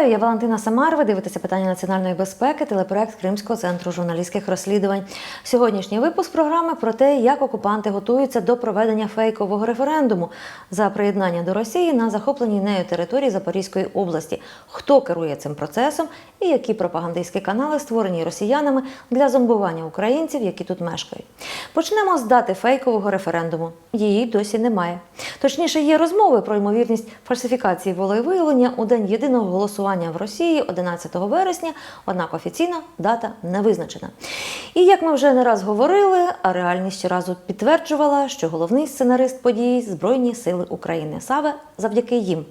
Вітаю, я Валентина Самар. Ви дивитеся питання національної безпеки, телепроект Кримського центру журналістських розслідувань. Сьогоднішній випуск програми про те, як окупанти готуються до проведення фейкового референдуму за приєднання до Росії на захопленій нею території Запорізької області. Хто керує цим процесом і які пропагандистські канали створені росіянами для зомбування українців, які тут мешкають. Почнемо з дати фейкового референдуму. Її досі немає. Точніше, є розмови про ймовірність фальсифікації волевиявлення у день єдиного голосування в Росії 11 вересня, однак офіційно дата не визначена. І як ми вже не раз говорили, а реальність щоразу підтверджувала, що головний сценарист подій Збройні Сили України саме завдяки їм.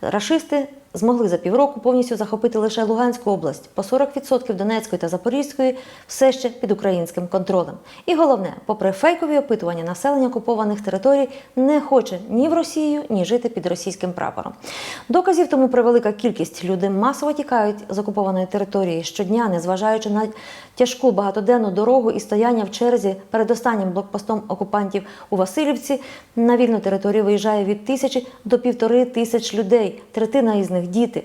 Рашисти змогли за півроку повністю захопити лише Луганську область, по 40% Донецької та Запорізької все ще під українським контролем. І головне, попри фейкові опитування, населення окупованих територій не хоче ні в Росію, ні жити під російським прапором. Доказів тому превелика кількість люди масово тікають з окупованої території щодня, незважаючи на тяжку багатоденну дорогу і стояння в черзі перед останнім блокпостом окупантів у Васильівці. На вільну територію виїжджає від тисячі до півтори тисяч людей. Третина із них діти.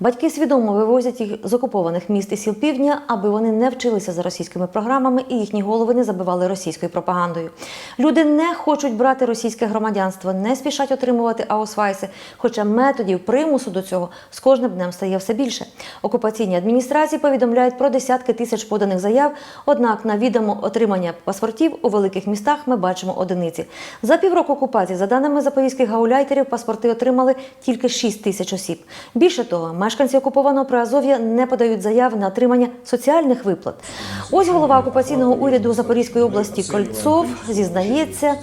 Батьки свідомо вивозять їх з окупованих міст і сіл півдня, аби вони не вчилися за російськими програмами і їхні голови не забивали російською пропагандою. Люди не хочуть брати російське громадянство, не спішать отримувати аусвайси, хоча методів примусу до цього з кожним днем стає все більше. Окупаційні адміністрації повідомляють про десятки тисяч поданих заяв. Однак на відомо отримання паспортів у великих містах ми бачимо одиниці. За півроку окупації, за даними запорізьких гауляйтерів, паспорти отримали тільки 6 тисяч осіб. Більше того, мешканці окупованого Приазов'я не подають заяв на отримання соціальних виплат. Ось голова окупаційного уряду Запорізької області Кольцов зізнається,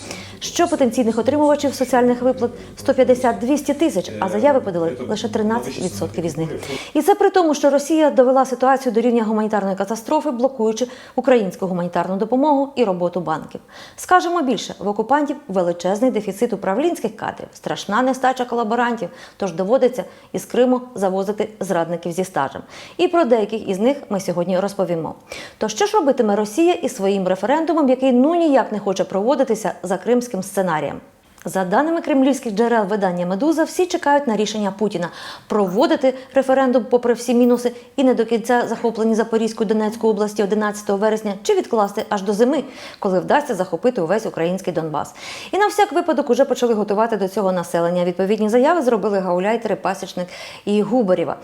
що потенційних отримувачів соціальних виплат 150-200 тисяч, а заяви подали лише 13% із них. І це при тому, що Росія довела ситуацію до рівня гуманітарної катастрофи, блокуючи українську гуманітарну допомогу і роботу банків. Скажемо більше, в окупантів величезний дефіцит управлінських кадрів, страшна нестача колаборантів, тож доводиться із Криму завозити зрадників зі стажем. І про деяких із них ми сьогодні розповімо. То що ж робитиме Росія із своїм референдумом, який ну ніяк не хоче проводитися за кримським сценарієм? За даними кремлівських джерел видання Медуза, всі чекають на рішення Путіна проводити референдум, попри всі мінуси, і не до кінця захоплені Запорізькою Донецької області 11 вересня, чи відкласти аж до зими, коли вдасться захопити увесь український Донбас. І на всяк випадок уже почали готувати до цього населення. Відповідні заяви зробили гауляйтери, пасічник і Губарєва.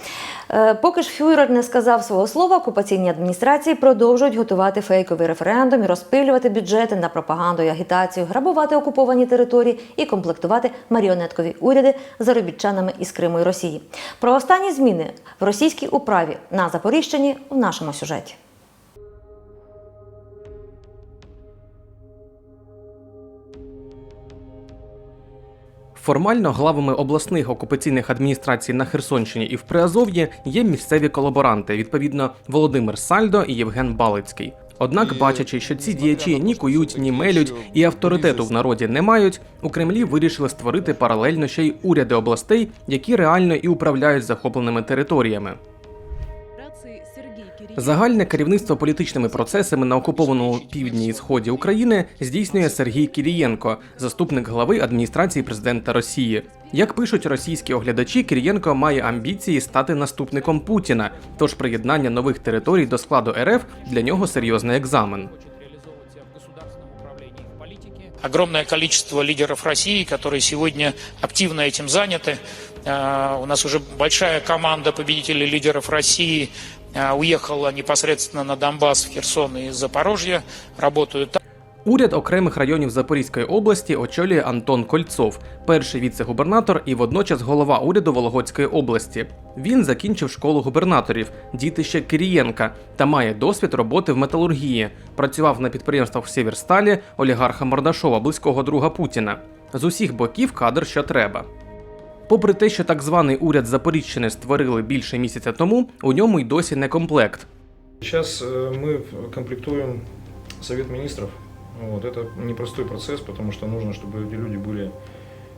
Е, поки ж Фюрер не сказав свого слова, окупаційні адміністрації продовжують готувати фейковий референдум і розпилювати бюджети на пропаганду і агітацію, грабувати окуповані території і комплектувати маріонеткові уряди заробітчанами із Криму і Росії. Про останні зміни в російській управі на Запоріжчині в нашому сюжеті. Формально главами обласних окупаційних адміністрацій на Херсонщині і в Приазов'ї є місцеві колаборанти, відповідно Володимир Сальдо і Євген Балицький. Однак, бачачи, що ці діячі ні кують, ні мелють і авторитету в народі не мають, у Кремлі вирішили створити паралельно ще й уряди областей, які реально і управляють захопленими територіями. Загальне керівництво політичними процесами на окупованому півдні і сході України здійснює Сергій Кірієнко, заступник глави адміністрації президента Росії. Як пишуть російські оглядачі, Кірієнко має амбіції стати наступником Путіна. Тож приєднання нових територій до складу РФ для нього серйозний екзамен. огромное количество лидеров России, которые сегодня активно этим заняты. А, У нас уже большая команда победителей лидеров России а, уехала непосредственно на Донбасс, Херсон и Запорожье, работают там. Уряд окремих районів Запорізької області очолює Антон Кольцов, перший віце-губернатор і водночас голова уряду Вологодської області. Він закінчив школу губернаторів, дітище Кирієнка, та має досвід роботи в металургії. Працював на підприємствах в Сєвєрсталі олігарха Мордашова, близького друга Путіна. З усіх боків кадр що треба. Попри те, що так званий уряд Запоріжчини створили більше місяця тому, у ньому й досі не комплект. Сейчас э, мы в- комплектуем Совет Министров. Вот, это непростой процесс, потому что нужно, чтобы эти люди были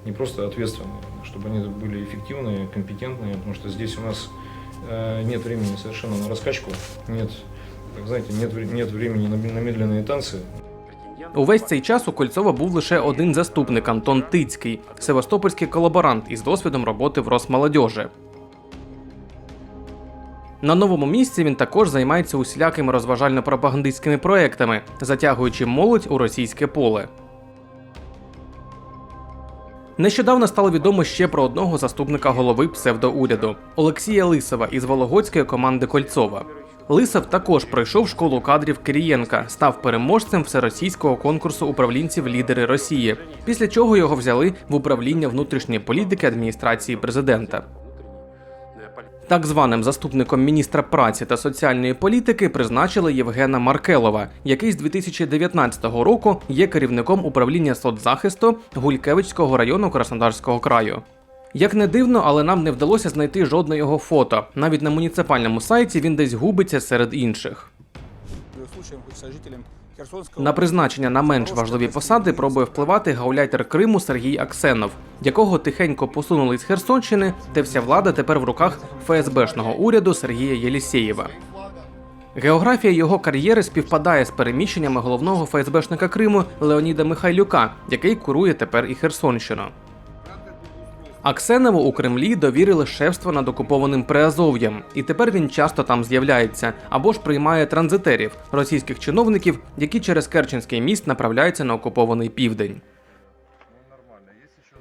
не просто ответственные, чтобы они были эффективные, компетентные, потому что здесь у нас э, нет времени совершенно на раскачку, нет, как знаете, нет, вре- нет времени на, на медленные танцы, Увесь цей час у Кольцова був лише один заступник Антон Тицький, севастопольський колаборант із досвідом роботи в Росмолодьожі. На новому місці він також займається усілякими розважально-пропагандистськими проектами, затягуючи молодь у російське поле. Нещодавно стало відомо ще про одного заступника голови псевдоуряду Олексія Лисова із Вологодської команди Кольцова. Лисов також пройшов школу кадрів Кирієнка, став переможцем всеросійського конкурсу управлінців лідери Росії, після чого його взяли в управління внутрішньої політики адміністрації президента. Так званим заступником міністра праці та соціальної політики призначили Євгена Маркелова, який з 2019 року є керівником управління соцзахисту Гулькевичського району Краснодарського краю. Як не дивно, але нам не вдалося знайти жодне його фото. Навіть на муніципальному сайті він десь губиться серед інших. На призначення на менш важливі посади пробує впливати гауляйтер Криму Сергій Аксенов, якого тихенько посунули з Херсонщини, де вся влада тепер в руках ФСБшного уряду Сергія Єлісєєва. Географія його кар'єри співпадає з переміщеннями головного ФСБшника Криму Леоніда Михайлюка, який курує тепер і Херсонщину. Аксенову у Кремлі довірили шефство над окупованим Приазов'ям, і тепер він часто там з'являється або ж приймає транзитерів російських чиновників, які через Керченський міст направляються на окупований південь.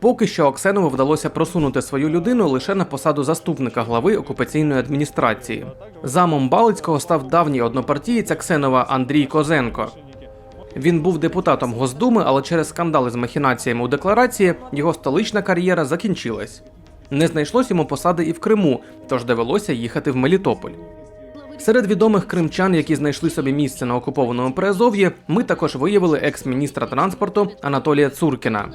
Поки що Оксенову вдалося просунути свою людину лише на посаду заступника глави окупаційної адміністрації. Замом Балицького став давній однопартієць Аксенова Андрій Козенко. Він був депутатом Госдуми, але через скандали з махінаціями у декларації його столична кар'єра закінчилась. Не знайшлось йому посади і в Криму, тож довелося їхати в Мелітополь. Серед відомих кримчан, які знайшли собі місце на окупованому Приазов'ї, ми також виявили екс-міністра транспорту Анатолія Цуркіна.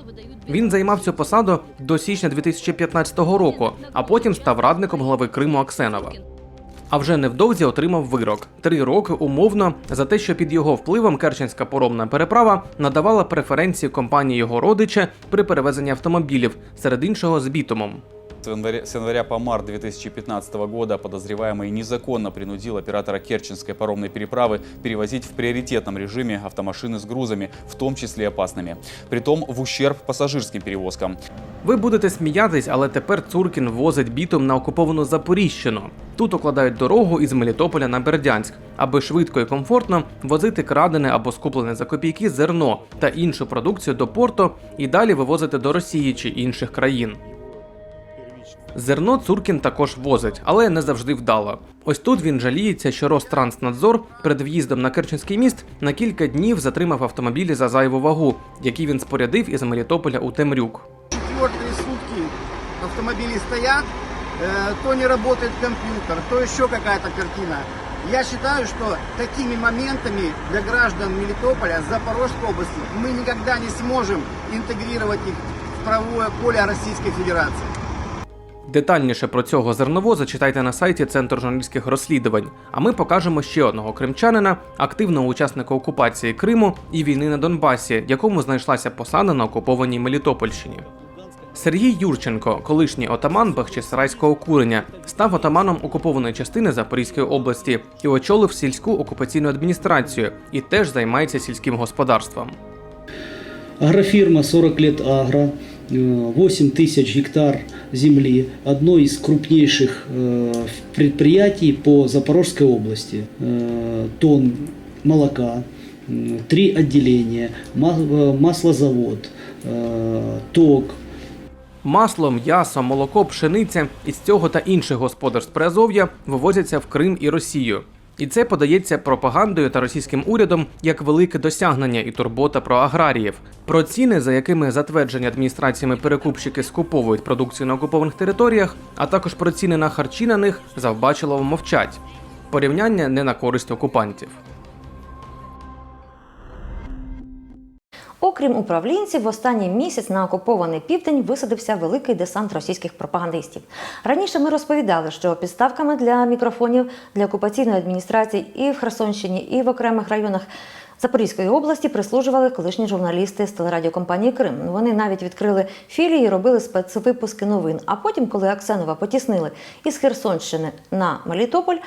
Він займав цю посаду до січня 2015 року, а потім став радником глави Криму Аксенова. А вже невдовзі отримав вирок три роки умовно за те, що під його впливом Керченська поромна переправа надавала преференції компанії його родича при перевезенні автомобілів, серед іншого з бітумом. С января, с января по март 2015 года подозреваемый незаконно принудил оператора Керченской паромной переправы перевозить в приоритетном режиме автомашины с грузами, в том числе опасными. Притом в ущерб пассажирским перевозкам. Ви будете сміятись, але тепер Цуркін возить бітум на окуповану Запоріжщину. Тут укладають дорогу із Мелітополя на Бердянськ, аби швидко і комфортно возити крадене або скуплене за копійки зерно та іншу продукцію до порту і далі вивозити до Росії чи інших країн. Зерно Цуркін також возить, але не завжди вдало. Ось тут він жаліється, що Ространснадзор перед в'їздом на Керченський міст на кілька днів затримав автомобілі за зайву вагу, які він спорядив із Мелітополя у Темрюк. четвертые сутки автомобили стоят, э, то не работает компьютер, то еще какая-то картина. Я считаю, что такими моментами для граждан Мелитополя, Запорожской области, мы никогда не сможем интегрировать их в правовое поле Российской Федерации. Детальніше про цього зерновоза читайте на сайті Центру журналістських розслідувань. А ми покажемо ще одного кримчанина, активного учасника окупації Криму і війни на Донбасі, якому знайшлася посада на окупованій Мелітопольщині. Сергій Юрченко, колишній отаман Бахчисарайського куреня, став отаманом окупованої частини Запорізької області і очолив сільську окупаційну адміністрацію і теж займається сільським господарством. Агрофирма 40 лет агро, 8 тысяч гектар земли, одно из крупнейших э, предприятий по Запорожской области. Э, Тонн молока, м, три отделения, ма- э, маслозавод, э, ток, Масло, м'ясо, молоко, пшениця із цього та інших господарств Приазов'я вивозяться в Крим і Росію. І це подається пропагандою та російським урядом як велике досягнення і турбота про аграріїв. Про ціни, за якими затверджені адміністраціями перекупщики скуповують продукцію на окупованих територіях, а також про ціни на харчі на них завбачило мовчать. Порівняння не на користь окупантів. Окрім управлінців, в останній місяць на окупований південь висадився великий десант російських пропагандистів. Раніше ми розповідали, що підставками для мікрофонів для окупаційної адміністрації і в Херсонщині, і в окремих районах Запорізької області прислужували колишні журналісти з телерадіокомпанії Крим. Вони навіть відкрили філії, і робили спецвипуски новин. А потім, коли Аксенова потіснили із Херсонщини на Мелітополь,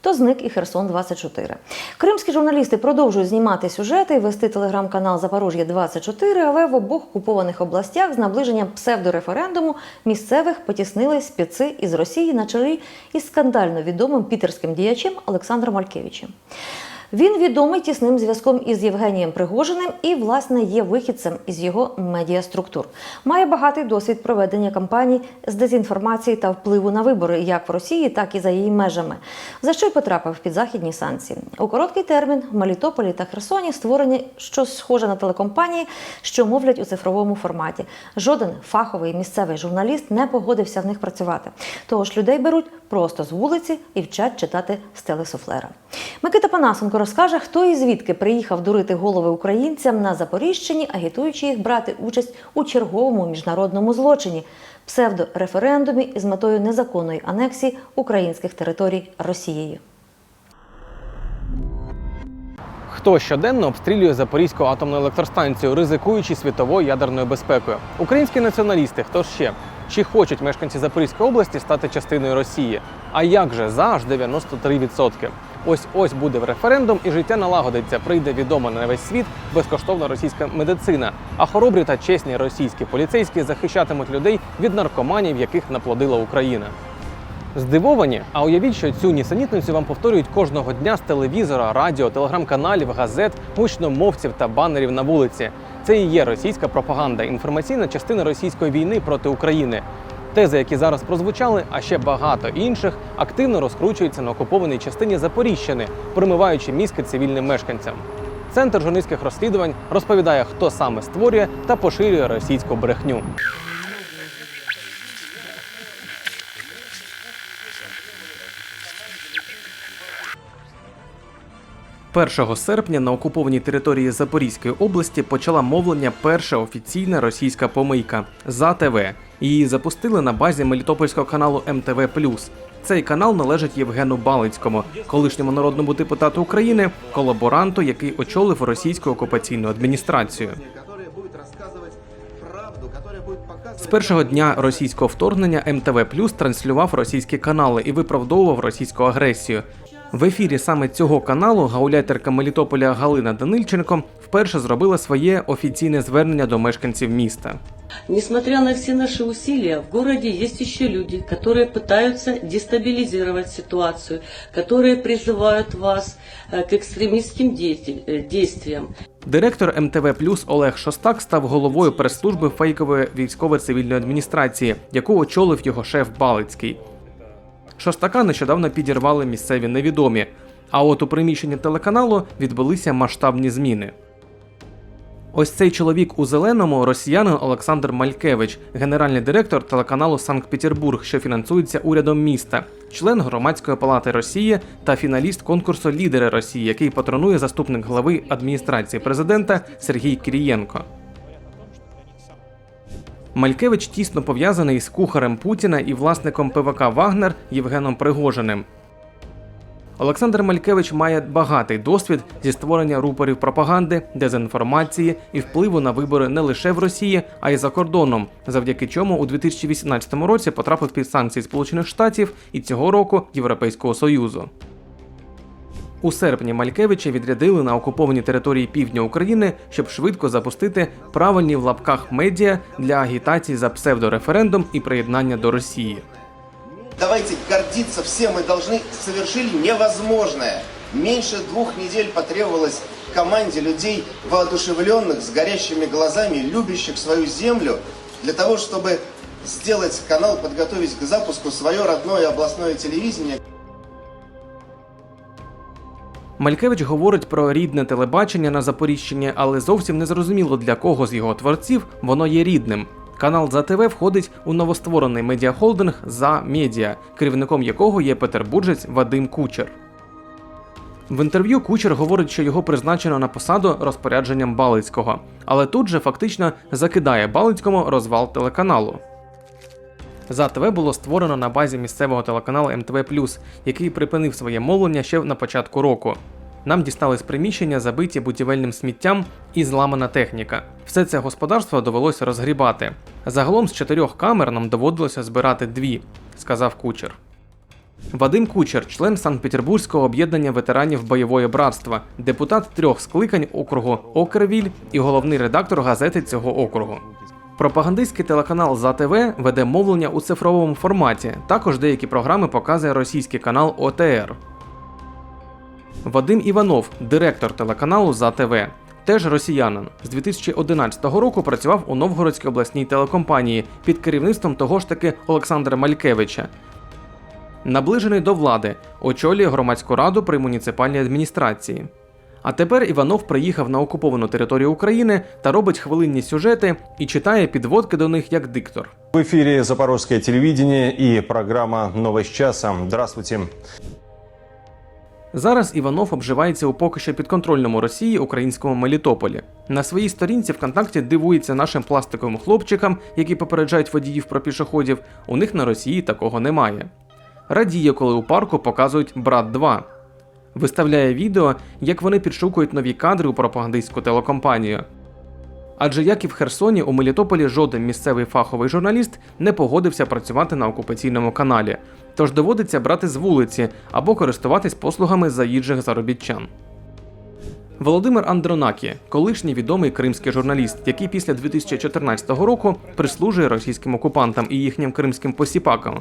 то зник і Херсон 24 Кримські журналісти продовжують знімати сюжети і вести телеграм-канал Запорож'я 24 але в обох окупованих областях з наближенням псевдореферендуму місцевих потіснили спіци із Росії на чолі із скандально відомим пітерським діячем Олександром Малькевичем. Він відомий тісним зв'язком із Євгенієм Пригожиним і, власне, є вихідцем із його медіаструктур. Має багатий досвід проведення кампаній з дезінформації та впливу на вибори як в Росії, так і за її межами, за що й потрапив під західні санкції. У короткий термін в Мелітополі та Херсоні створені щось схоже на телекомпанії, що мовлять у цифровому форматі. Жоден фаховий місцевий журналіст не погодився в них працювати. Того ж людей беруть просто з вулиці і вчать читати з телесуфлера. Микита Панасенко розкаже, хто і звідки приїхав дурити голови українцям на Запоріжчині, агітуючи їх брати участь у черговому міжнародному злочині псевдореферендумі із метою незаконної анексії українських територій Росією. Хто щоденно обстрілює Запорізьку атомну електростанцію, ризикуючи світовою ядерною безпекою? Українські націоналісти, хто ще? Чи хочуть мешканці Запорізької області стати частиною Росії? А як же за аж 93%? Ось ось буде в референдум, і життя налагодиться. Прийде відома на весь світ безкоштовна російська медицина. А хоробрі та чесні російські поліцейські захищатимуть людей від наркоманів, яких наплодила Україна. Здивовані? А уявіть, що цю нісенітницю вам повторюють кожного дня з телевізора, радіо, телеграм-каналів, газет, гучномовців та банерів на вулиці. Це і є російська пропаганда, інформаційна частина російської війни проти України. Тези, які зараз прозвучали, а ще багато інших, активно розкручуються на окупованій частині Запоріщини, промиваючи мізки цивільним мешканцям. Центр журналістських розслідувань розповідає, хто саме створює та поширює російську брехню. 1 серпня на окупованій території Запорізької області почала мовлення перша офіційна російська помийка за ТВ. Її запустили на базі мелітопольського каналу МТВ Цей канал належить Євгену Балицькому, колишньому народному депутату України, колаборанту, який очолив російську окупаційну адміністрацію. З першого дня російського вторгнення МТВ Плюс транслював російські канали і виправдовував російську агресію. В ефірі саме цього каналу гауляйтерка Мелітополя Галина Данильченко вперше зробила своє офіційне звернення до мешканців міста. Несмотря на все наши усилия, в городе есть еще люди, которые пытаются дестабилизировать ситуацию, которые призывают вас э, к экстремистским действи- э, действиям. Директор МТВ Олег Шостак став головою прес-служби фейкової військово-цивільної адміністрації, яку очолив його шеф Балицький. Шостака нещодавно підірвали місцеві невідомі. А от у приміщенні телеканалу відбулися масштабні зміни. Ось цей чоловік у зеленому росіянин Олександр Малькевич, генеральний директор телеканалу Санкт-Петербург, що фінансується урядом міста, член громадської палати Росії та фіналіст конкурсу Лідери Росії, який патронує заступник глави адміністрації президента Сергій Кирієнко. Малькевич тісно пов'язаний з кухарем Путіна і власником ПВК Вагнер Євгеном Пригожиним. Олександр Малькевич має багатий досвід зі створення рупорів пропаганди, дезінформації і впливу на вибори не лише в Росії, а й за кордоном, завдяки чому у 2018 році потрапив під санкції Сполучених Штатів і цього року Європейського Союзу. У серпні Малькевича відрядили на окуповані території півдня України, щоб швидко запустити правильні в лапках медіа для агітації за псевдореферендум і приєднання до Росії. Давайте гордиться все, мы должны совершили невозможное. Меньше двух недель потребовалось команде людей воодушевленных, с горящими глазами, любящих свою землю, для того, чтобы сделать канал, подготовить к запуску свое родное областное телевидение. Малькевич говорить про рідне телебачення на Запоріжчині, але зовсім не зрозуміло для кого з його творців воно є рідним. Канал за ТВ входить у новостворений медіахолдинг за медіа, керівником якого є петербуржець Вадим Кучер. В інтерв'ю Кучер говорить, що його призначено на посаду розпорядженням Балицького, але тут же фактично закидає Балицькому розвал телеканалу. За ТВ було створено на базі місцевого телеканалу МТВ який припинив своє мовлення ще на початку року. Нам дістались приміщення, забиті будівельним сміттям і зламана техніка. Все це господарство довелося розгрібати. Загалом з чотирьох камер нам доводилося збирати дві, сказав кучер. Вадим Кучер, член Санкт-Петербурзького об'єднання ветеранів бойової братства, депутат трьох скликань округу Окервіль і головний редактор газети цього округу. Пропагандистський телеканал ЗАТВ веде мовлення у цифровому форматі. Також деякі програми показує російський канал ОТР. Вадим Іванов, директор телеканалу ЗАТВ. Теж росіянин. З 2011 року працював у Новгородській обласній телекомпанії під керівництвом того ж таки Олександра Малькевича. Наближений до влади, очолює громадську раду при муніципальній адміністрації. А тепер Іванов приїхав на окуповану територію України та робить хвилинні сюжети і читає підводки до них як диктор. В эфире Запорожское телевидение и программа «Новость часа». Здравствуйте. Зараз Іванов обживається у поки що підконтрольному Росії українському Мелітополі. На своїй сторінці ВКонтакті дивується нашим пластиковим хлопчикам, які попереджають водіїв про пішоходів. У них на Росії такого немає. Радіє, коли у парку показують Брат 2. Виставляє відео, як вони підшукують нові кадри у пропагандистську телекомпанію. Адже як і в Херсоні, у Мелітополі жоден місцевий фаховий журналіст не погодився працювати на окупаційному каналі, тож доводиться брати з вулиці або користуватись послугами заїжджих заробітчан. Володимир Андронакі, колишній відомий кримський журналіст, який після 2014 року прислужує російським окупантам і їхнім кримським посіпакам.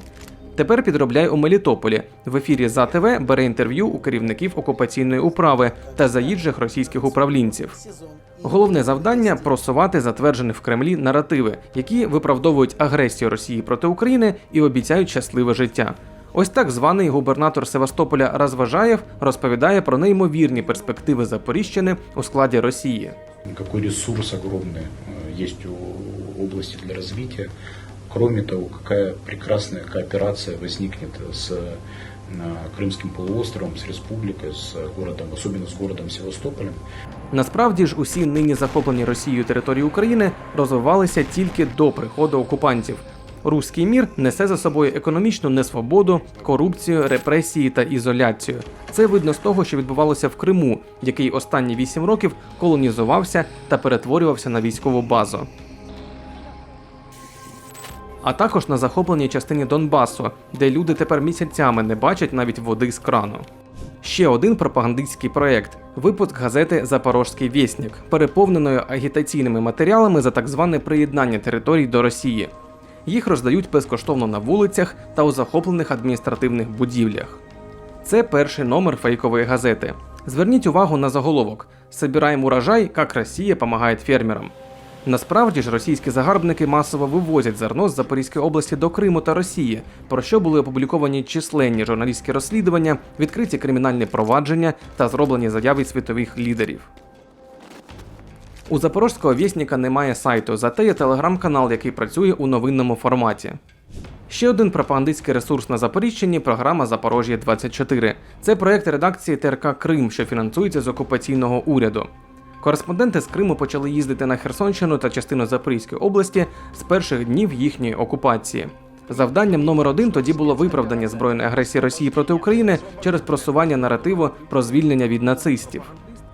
Тепер підробляє у Мелітополі. В ефірі за ТВ бере інтерв'ю у керівників окупаційної управи та заїжджих російських управлінців. Головне завдання просувати затверджені в Кремлі наративи, які виправдовують агресію Росії проти України і обіцяють щасливе життя. Ось так званий губернатор Севастополя Розважаєв розповідає про неймовірні перспективи Запоріжчини у складі Росії. какой ресурс огромный э, есть у области для развития. Кроме того, какая прекрасная кооперация возникнет с э, Крымским полуостровом, с республикой, с городом, особенно с городом Севастополем. Насправді ж усі нині захоплені Росією території України розвивалися тільки до приходу окупантів. Руський мір несе за собою економічну несвободу, корупцію, репресії та ізоляцію. Це видно з того, що відбувалося в Криму, який останні вісім років колонізувався та перетворювався на військову базу. А також на захопленій частині Донбасу, де люди тепер місяцями не бачать навіть води з крану. Ще один пропагандистський проєкт випуск газети Запорожський вєснік, переповненою агітаційними матеріалами за так зване приєднання територій до Росії. Їх роздають безкоштовно на вулицях та у захоплених адміністративних будівлях. Це перший номер фейкової газети. Зверніть увагу на заголовок: Собираємо урожай, як Росія допомагає фермерам. Насправді ж російські загарбники масово вивозять зерно з Запорізької області до Криму та Росії, про що були опубліковані численні журналістські розслідування, відкриті кримінальні провадження та зроблені заяви світових лідерів. У запорозького вєсника немає сайту, зате є телеграм-канал, який працює у новинному форматі. Ще один пропагандистський ресурс на Запоріжчині програма Запорож'я 24 Це проєкт редакції ТРК Крим, що фінансується з окупаційного уряду. Кореспонденти з Криму почали їздити на Херсонщину та частину Запорізької області з перших днів їхньої окупації. Завданням номер один тоді було виправдання збройної агресії Росії проти України через просування наративу про звільнення від нацистів.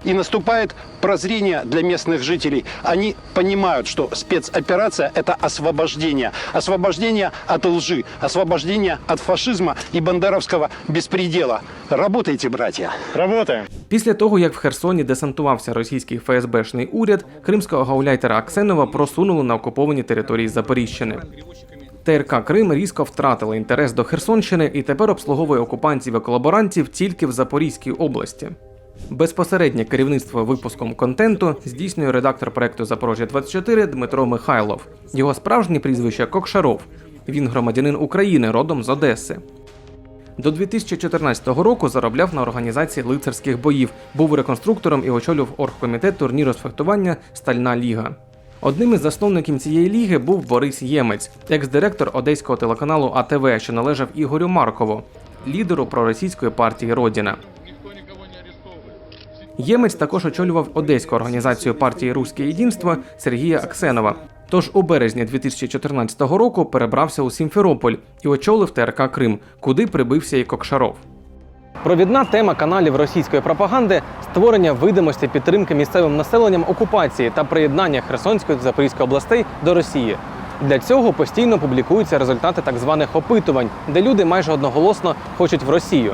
И наступает прозрение для местных жителей. Они понимают, что спецоперация – это освобождение. Освобождение от лжи, освобождение от фашизма и бандеровского беспредела. Работайте, братья. Работаем. Після того, як в Херсоні десантувався російський ФСБшний уряд, кримського гауляйтера Аксенова просунули на окуповані території Запоріжщини. ТРК Крим різко втратила інтерес до Херсонщини і тепер обслуговує окупантів і колаборантів тільки в Запорізькій області. Безпосереднє керівництво випуском контенту здійснює редактор проекту Запорожжя 24 Дмитро Михайлов. Його справжнє прізвище Кокшаров. Він громадянин України, родом з Одеси. До 2014 року заробляв на організації лицарських боїв, був реконструктором і очолював оргкомітет турніру з фехтування Стальна Ліга. Одним із засновників цієї ліги був Борис Ємець, екс-директор одеського телеканалу АТВ, що належав Ігорю Маркову, лідеру проросійської партії Родіна. Ємець також очолював одеську організацію партії Руське Єдинство Сергія Аксенова. Тож у березні 2014 року перебрався у Сімферополь і очолив ТРК Крим, куди прибився і Кокшаров. Провідна тема каналів російської пропаганди створення видимості підтримки місцевим населенням окупації та приєднання Херсонської та Запорізької областей до Росії. Для цього постійно публікуються результати так званих опитувань, де люди майже одноголосно хочуть в Росію.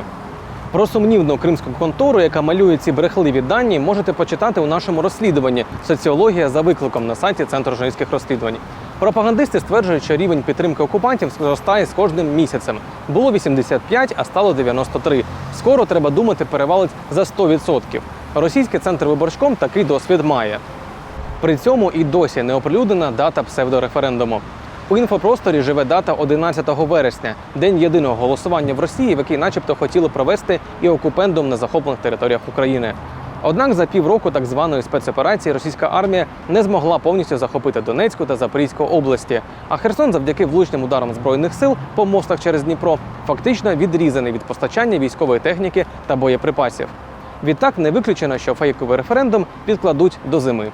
Про сумнівну кримську контору, яка малює ці брехливі дані, можете почитати у нашому розслідуванні Соціологія за викликом на сайті Центру журналістських розслідувань. Пропагандисти стверджують, що рівень підтримки окупантів зростає з кожним місяцем. Було 85, а стало 93. Скоро треба думати, перевалить за 100%. Російський центр виборчком такий досвід має. При цьому і досі не оприлюднена дата псевдореферендуму. У інфопросторі живе дата 11 вересня, день єдиного голосування в Росії, в який начебто хотіли провести і окупендом на захоплених територіях України. Однак за півроку так званої спецоперації російська армія не змогла повністю захопити Донецьку та Запорізьку області. А Херсон, завдяки влучним ударам збройних сил по мостах через Дніпро, фактично відрізаний від постачання військової техніки та боєприпасів. Відтак не виключено, що фейковий референдум відкладуть до зими.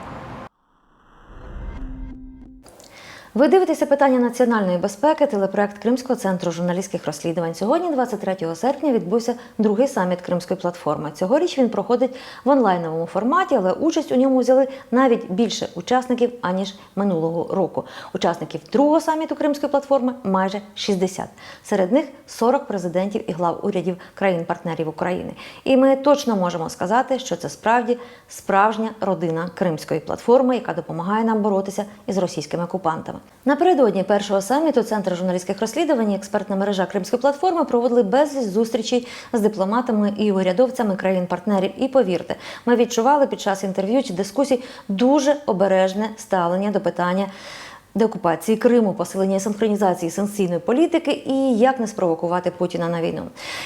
Ви дивитеся питання національної безпеки, телепроект Кримського центру журналістських розслідувань. Сьогодні, 23 серпня, відбувся другий саміт Кримської платформи. Цьогоріч він проходить в онлайновому форматі, але участь у ньому взяли навіть більше учасників аніж минулого року. Учасників другого саміту Кримської платформи майже 60. Серед них 40 президентів і глав урядів країн-партнерів України. І ми точно можемо сказати, що це справді справжня родина Кримської платформи, яка допомагає нам боротися із російськими окупантами. Напередодні першого саміту Центр журналістських розслідувань експертна мережа Кримської платформи проводили безліч зустрічей з дипломатами і урядовцями країн-партнерів. І повірте, ми відчували під час інтерв'ю чи дискусій дуже обережне ставлення до питання. Деокупації Криму, посилення синхронізації санкційної політики і як не спровокувати Путіна на війну.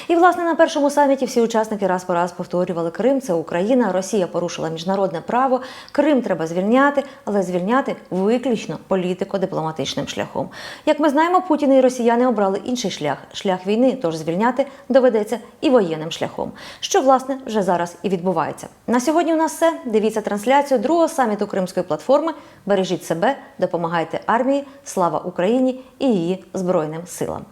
І власне на першому саміті всі учасники раз по раз повторювали Крим, це Україна, Росія порушила міжнародне право. Крим треба звільняти, але звільняти виключно політико-дипломатичним шляхом. Як ми знаємо, Путін і росіяни обрали інший шлях шлях війни, тож звільняти доведеться і воєнним шляхом, що власне вже зараз і відбувається. На сьогодні у нас все. Дивіться трансляцію другого саміту Кримської платформи. Бережіть себе, допомагайте армії, слава Україні і її збройним силам.